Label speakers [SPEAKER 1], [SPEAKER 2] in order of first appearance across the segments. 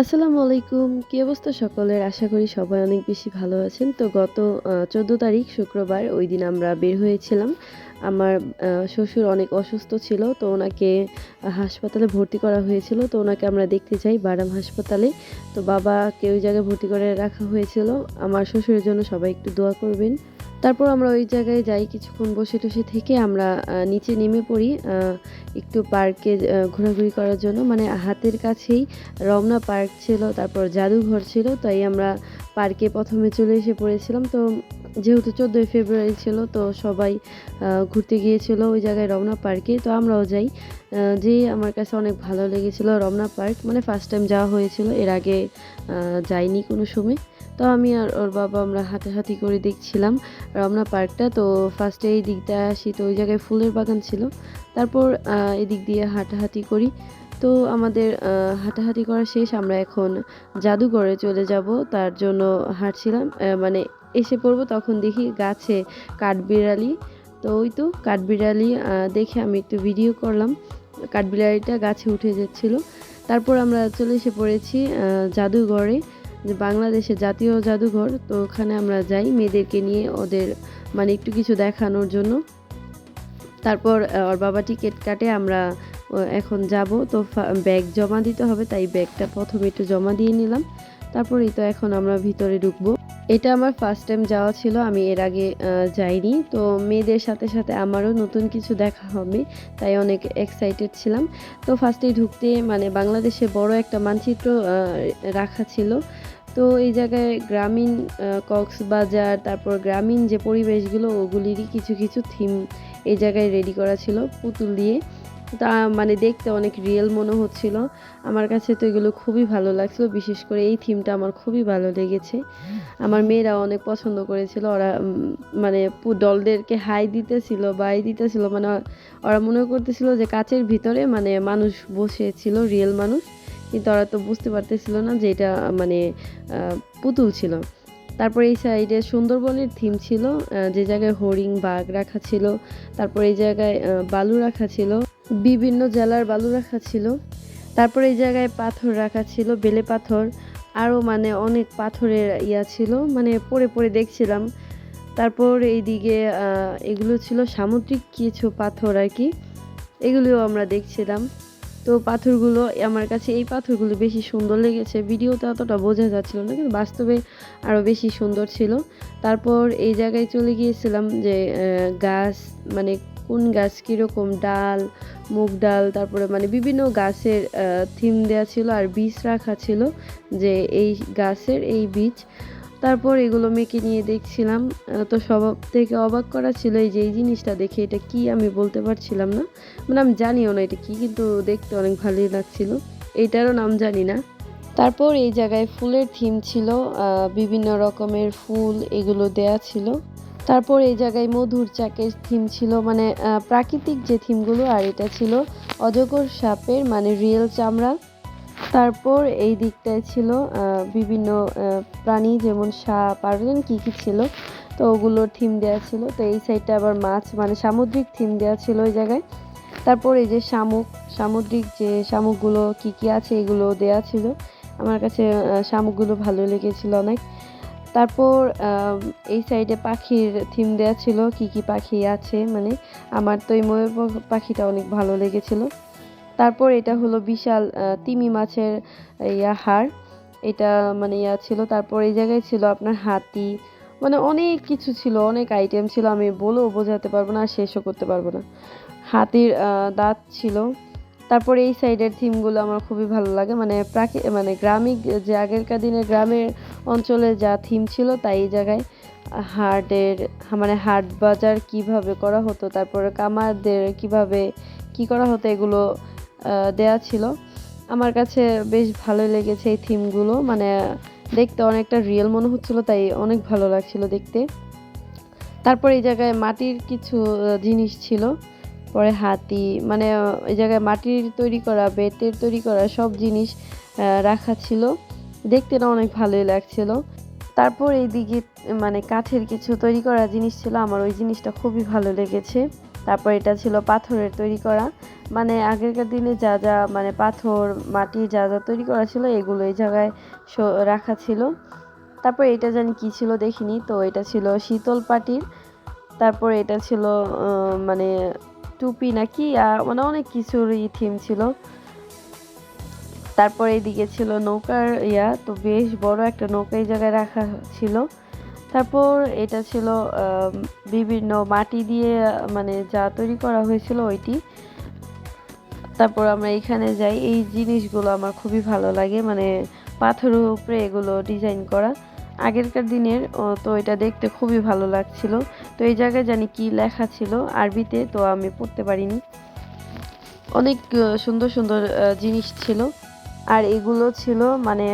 [SPEAKER 1] আসসালামু আলাইকুম। কি অবস্থা সকলের? আশা করি সবাই অনেক বেশি ভালো আছেন। তো গত চোদ্দ তারিখ শুক্রবার, ওই দিন আমরা বের হয়েছিলাম। আমার শ্বশুর অনেক অসুস্থ ছিল, তো ওনাকে হাসপাতালে ভর্তি করা হয়েছিল। তো ওনাকে আমরা দেখতে যাই বারাম হাসপাতালে। তো বাবাকে ওই জায়গায় ভর্তি করে রাখা হয়েছিল। আমার শ্বশুরের জন্য সবাই একটু দোয়া করবেন। তারপর আমরা ওই জায়গায় যাই কিছুক্ষণ বসে টসে থেকে আমরা নিচে নেমে পড়ি একটু পার্কে ঘোরাঘুরি করার জন্য। মানে হাতের কাছেই রমনা পার্ক ছিল, তারপর জাদুঘর ছিল, তাই আমরা পার্কে প্রথমে চলে এসে পড়েছিলাম। তো যেহেতু চোদ্দোই ফেব্রুয়ারি ছিল, তো সবাই ঘুরতে গিয়েছিল ওই জায়গায় রমনা পার্কে। তো আমরাও যাই যে আমার কাছে অনেক ভালো লেগেছিল রমনা পার্ক। মানে ফার্স্ট টাইম যাওয়া হয়েছিল, এর আগে যাইনি কোনো সময়। তো আমি আর ওর বাবা আমরা হাঁটাহাঁটি করে দেখছিলাম রমনা পার্কটা। তো ফার্স্টে এই দিকটা আসি, তো ওই জায়গায় ফুলের বাগান ছিল। তারপর এদিক দিয়ে হাঁটাহাঁটি করি। তো আমাদের হাঁটাহাঁটি করা শেষ, আমরা এখন জাদুঘরে চলে যাব। তার জন্য হাঁটছিলাম মানে এসে পড়ব, তখন দেখি গাছে কাঠবিড়ালি। তো ওই তো কাঠবিড়ালি দেখে আমি একটু ভিডিও করলাম। কাঠবিড়ালিটা গাছে উঠে যাচ্ছিল। তারপর আমরা চলে এসে পড়েছি জাদুঘরে। যে বাংলাদেশের জাতীয় জাদুঘর, তো ওখানে আমরা যাই মেয়েদেরকে নিয়ে ওদের মানে একটু কিছু দেখানোর জন্য। তারপর ওর বাবা টিকিট কাটে, আমরা এখন যাব। তো ব্যাগ জমা দিতে হবে, তাই ব্যাগটা প্রথমে একটু জমা দিয়ে নিলাম। তারপরেই তো এখন আমরা ভিতরে ঢুকবো। এটা আমার ফার্স্ট টাইম যাওয়া ছিল, আমি এর আগে যাইনি। তো মেয়েদের সাথে সাথে আমারও নতুন কিছু দেখা হবে, তাই অনেক এক্সাইটেড ছিলাম। তো ফার্স্টেই ঢুকতে মানে বাংলাদেশে বড় একটা মানচিত্র রাখা ছিল। তো এই জায়গায় গ্রামীণ কক্সবাজার, তারপর গ্রামীণ যে পরিবেশগুলো, ওগুলিরই কিছু কিছু থিম এই জায়গায় রেডি করা ছিল পুতুল দিয়ে। তা মানে দেখতে অনেক রিয়েল মনে হচ্ছিল। আমার কাছে তো এগুলো খুবই ভালো লাগছিল, বিশেষ করে এই থিমটা আমার খুবই ভালো লেগেছে। আমার মেয়েরা অনেক পছন্দ করেছিল, ওরা মানে ডলদেরকে হাই দিতেছিল বাই দিতেছিল মানে ওরা মনে করতেছিল যে কাচের ভিতরে মানে মানুষ বসেছিল রিয়েল মানুষ। কিন্তু ওরা তো বুঝতে পারতেছিল না যে এটা মানে পুতুল ছিল। তারপর এই সাইডে সুন্দরবনের থিম ছিল যে জায়গায় হরিণ, বাঘ রাখা ছিল, তারপর এই জায়গায় বালু রাখা ছিল, বিভিন্ন জেলার বালু রাখা ছিল, তারপর এই জায়গায় পাথর রাখা ছিল, বেলে পাথর, আরও মানে অনেক পাথরের ইয়া ছিল মানে পড়ে পড়ে দেখছিলাম। তারপর এইদিকে এগুলো ছিল সামুদ্রিক কিছু পাথর আর কি, এগুলিও আমরা দেখছিলাম। তো পাথরগুলো, আমার কাছে এই পাথরগুলো বেশি সুন্দর লেগেছে। ভিডিওতে অতটা বোঝা যাচ্ছিল না, কিন্তু বাস্তবে আরও বেশি সুন্দর ছিল। তারপর এই জায়গায় চলে গিয়েছিলাম যে গাছ মানে কোন গাছ কীরকম, ডাল, মুগ ডাল, তারপরে মানে বিভিন্ন গাছের থিম দেওয়া ছিল আর বীজ রাখা ছিল যে এই গাছের এই বীজ। তারপর এগুলো মেয়েকে নিয়ে দেখছিলাম। তো সব থেকে অবাক করা ছিল এই যে এই জিনিসটা দেখে এটা কি আমি বলতে পারছিলাম না। মানে আমি জানিও না এটা কি, কিন্তু দেখতে অনেক ভালোই লাগছিল। এইটারও নাম জানি না। তারপর এই জায়গায় ফুলের থিম ছিল বিভিন্ন রকমের ফুল এগুলো দেয়া ছিল। তারপর এই জায়গায় মধুর চাকের থিম ছিল মানে প্রাকৃতিক যে থিমগুলো আর এটা ছিল অজগর সাপের মানে রিয়েল চামড়া। তারপর এই দিকটায় ছিল বিভিন্ন প্রাণী যেমন সাপ, আর কী কী ছিল, তো ওগুলোর থিম দেওয়া ছিল। তো এই সাইডটা আবার মাছ মানে সামুদ্রিক থিম দেওয়া ছিল ওই জায়গায়। তারপর এই যে শামুক, সামুদ্রিক যে শামুকগুলো কী কী আছে এগুলো দেওয়া ছিল। আমার কাছে শামুকগুলো ভালো লেগেছিল অনেক। তারপর এই সাইডে পাখির থিম দেওয়া ছিল, কি কি পাখি আছে মানে আমার তো এই ময়ূর পাখিটা অনেক ভালো লেগেছিল। তারপর এটা হলো বিশাল তিমি মাছের ইয়া হাড়। এটা মানে ইয়া ছিল, তারপর এই জায়গায় ছিল আপনার হাতি। মানে অনেক কিছু ছিল, অনেক আইটেম ছিল, আমি বলেও বোঝাতে পারব না, আর শেষও করতে পারব না। হাতির দাঁত ছিল। তারপর এই সাইডের থিমগুলো আমার খুবই ভালো লাগে। মানে প্রাকৃ মানে গ্রামিক, যে আগেরকার দিনে গ্রামের অঞ্চলে যা থিম ছিল, তাই এই জায়গায় হাটের মানে হাট বাজার কীভাবে করা হতো, তারপরে কামারদের কীভাবে কি করা হতো, এগুলো দেয়া ছিল। আমার কাছে বেশ ভালোই লেগেছে এই থিমগুলো। মানে দেখতে অনেকটা রিয়েল মনে হচ্ছিল, তাই অনেক ভালো লাগছিল দেখতে। তারপর এই জায়গায় মাটির কিছু জিনিস ছিল। পরে হাতি মানে এই জায়গায় মাটির তৈরি করা, বেতের তৈরি করা সব জিনিস রাখা ছিল। দেখতে না অনেক ভালোই লাগছিল। তারপর এইদিকে মানে কাঠের কিছু তৈরি করা জিনিস ছিল। আমার ওই জিনিসটা খুবই ভালো লেগেছে। তারপর এটা ছিল পাথরের তৈরি করা। মানে আগেরকার দিনে যা যা মানে পাথর, মাটি যা যা তৈরি করা ছিল এগুলো এই জায়গায় রাখা ছিল। তারপর এটা জানি কি ছিল দেখিনি, তো এটা ছিল শীতল পাটির। তারপর এটা ছিল মানে টুপি নাকি মানে অনেক কিছুরই থিম ছিল। তারপর এইদিকে ছিল নৌকার ইয়া, তো বেশ বড় একটা নৌকা এই জায়গায় রাখা ছিল। তারপর এটা ছিল বিভিন্ন মাটি দিয়ে মানে যা তৈরি করা হয়েছিল ওইটি। তারপর আমরা এখানে যাই, এই জিনিসগুলো আমার খুবই ভালো লাগে মানে পাথরের উপরে এগুলো ডিজাইন করা। আগেরকার দিনের তো এটা দেখতে খুবই ভালো লাগছিল। তো এই জায়গায় জানি কি লেখা ছিল, আরবিতে, তো আমি পড়তে পারিনি। অনেক সুন্দর সুন্দর জিনিস ছিল। আর এগুলো ছিল মানে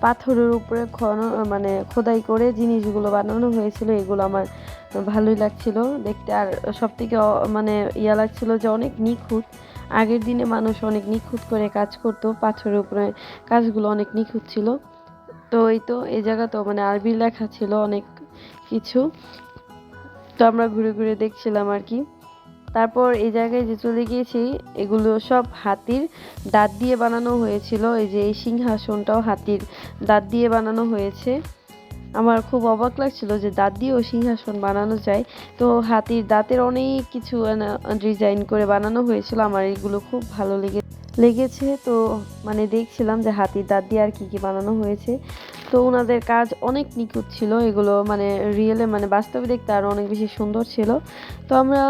[SPEAKER 1] পাথরের উপরে খন মানে খোদাই করে জিনিসগুলো বানানো হয়েছিল। এগুলো আমার ভালোই লাগছিল দেখতে। আর সব থেকে মানে ইয়া লাগছিল যে অনেক নিখুঁত। আগের দিনে মানুষ অনেক নিখুঁত করে কাজ করতো, পাথরের উপরে কাজগুলো অনেক নিখুঁত ছিল। তো এই তো, এই জায়গা তো মানে আরবি লেখা ছিল অনেক কিছু। তো আমরা ঘুরে ঘুরে দেখছিলাম আর কি। তারপর এই জায়গায় যে চলে গিয়েছি, এগুলো সব হাতির দাঁত দিয়ে বানানো হয়েছিল। এই যে এই সিংহাসনটাও হাতির দাঁত দিয়ে বানানো হয়েছে। আমার খুব অবাক লাগছিল যে দাঁত দিয়েও সিংহাসন বানানো যায়। তো হাতির দাঁতের অনেক কিছু ডিজাইন করে বানানো হয়েছিল। আমার এগুলো খুব ভালো লেগে, লেগেছে। তো মানে দেখছিলাম যে হাতির দাঁত দিয়ে আর কি কি বানানো হয়েছে। তো ওনাদের কাজ অনেক নিখুঁত ছিল। এগুলো মানে রিয়েলে মানে বাস্তবে দেখতে আরও অনেক বেশি সুন্দর ছিল। তো আমরা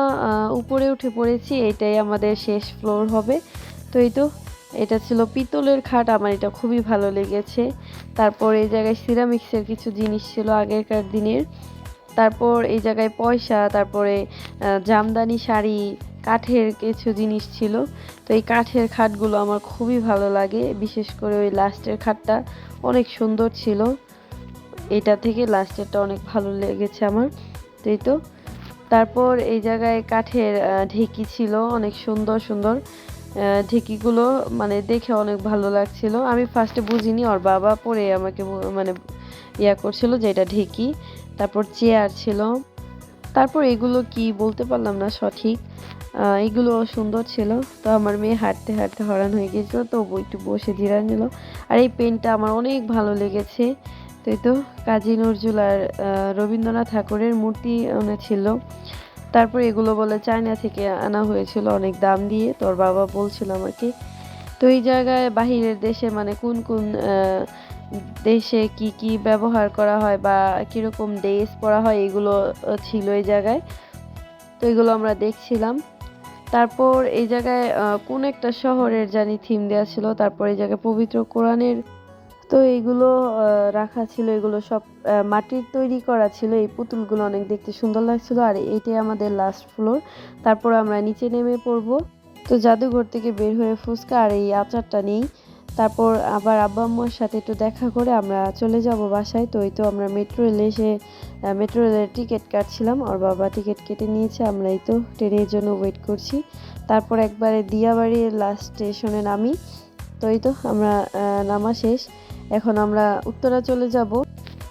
[SPEAKER 1] উপরে উঠে পড়েছি, এটাই আমাদের শেষ ফ্লোর হবে। তো এই তো, এটা ছিল পিতলের খাট, আমার এটা খুবই ভালো লেগেছে। তারপর এই জায়গায় সিরামিক্সের কিছু জিনিস ছিল আগেরকার দিনের। তারপর এই জায়গায় পয়সা, তারপরে জামদানি শাড়ি কাঠের কিছু জিনিস ছিল। তো এই কাঠের খাটগুলো আমার খুবই ভালো লাগে। বিশেষ করে ওই লাস্টের খাটটা অনেক সুন্দর ছিল। এটা থেকে লাস্টেরটা অনেক ভালো লেগেছে আমার। তো এই তো? তারপর এই জায়গায় কাঠের ঢেকি ছিল অনেক সুন্দর সুন্দর। ঢেকিগুলো মানে দেখে অনেক ভালো লাগছিল। আমি ফার্স্টে বুঝিনি, ওর বাবা পরে আমাকে মানে ইয়া করছিল যে এটা ঢেকি। তারপর চেয়ার ছিল। তারপর এগুলো কি বলতে পারলাম না সঠিক। এগুলো সুন্দর ছিল। তো আমার মেয়ে হাঁটতে হাঁটতে হরান হয়ে গিয়েছিল তো একটু বসে জিরা নিল। আর এই পেনটা আমার অনেক ভালো লেগেছে। তো এই তো কাজী নজরুল আর রবীন্দ্রনাথ ঠাকুরের মূর্তি ছিল। তারপর এগুলো বলে চায়না থেকে আনা হয়েছিল অনেক দাম দিয়ে তোর বাবা বলছিল আমাকে। তো এই জায়গায় বাহিরের দেশে মানে কোন কোন দেশে কি কি ব্যবহার করা হয় বা কীরকম ড্রেস পরা হয় এগুলো ছিল এই জায়গায়। তো এগুলো আমরা দেখছিলাম। তারপর এই জায়গায় কোন একটা শহরের জানি থিম দেওয়া ছিল। তারপর এই জায়গায় পবিত্র কোরআনের তো এইগুলো রাখা ছিল। এগুলো সব মাটির তৈরি করা ছিল। এই পুতুলগুলো অনেক দেখতে সুন্দর লাগছিল। আর এটাই আমাদের লাস্ট ফ্লোর তারপর আমরা নিচে নেমে পড়ব। তো জাদুঘর থেকে বের হয়ে ফুচকা আর এই আচারটা নেই। তারপর আবার আব্বা আম্মুর সাথে একটু দেখা করে আমরা চলে যাব বাসায়। তো এই তো আমরা মেট্রো রেলে এসে মেট্রো রেলের টিকিট কাটছিলাম। আর বাবা টিকিট কেটে নিয়েছে, আমরা এই তো ট্রেনের জন্য ওয়েট করছি। তারপর একবারে দিয়াবাড়ির লাস্ট স্টেশনে নামি। তো এই তো আমরা নামা শেষ। এখন আমরা উত্তরা চলে যাব।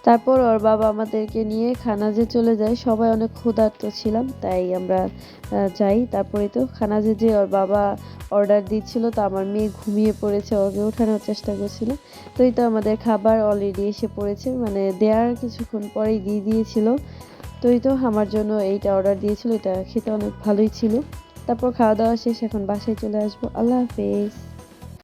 [SPEAKER 1] তারপর ওর বাবা আমাদেরকে নিয়ে খানাজে চলে যায়। সবাই অনেক ক্ষুধার্ত ছিলাম, তাই আমরা যাই। তারপরে তো খানাজে যে ওর বাবা অর্ডার দিচ্ছিল, তো আমার মেয়ে ঘুমিয়ে পড়েছে, ওকে ওঠানোর চেষ্টা করছিল। তো এই তো আমাদের খাবার অলরেডি এসে পড়েছে মানে দেওয়ার কিছুক্ষণ পরেই দিয়ে দিয়েছিল। তো এই তো আমার জন্য এইটা অর্ডার দিয়েছিল, এটা খেতে অনেক ভালোই ছিল। তারপর খাওয়া দাওয়া শেষ, এখন বাসায় চলে আসব। আল্লাহ হাফেজ।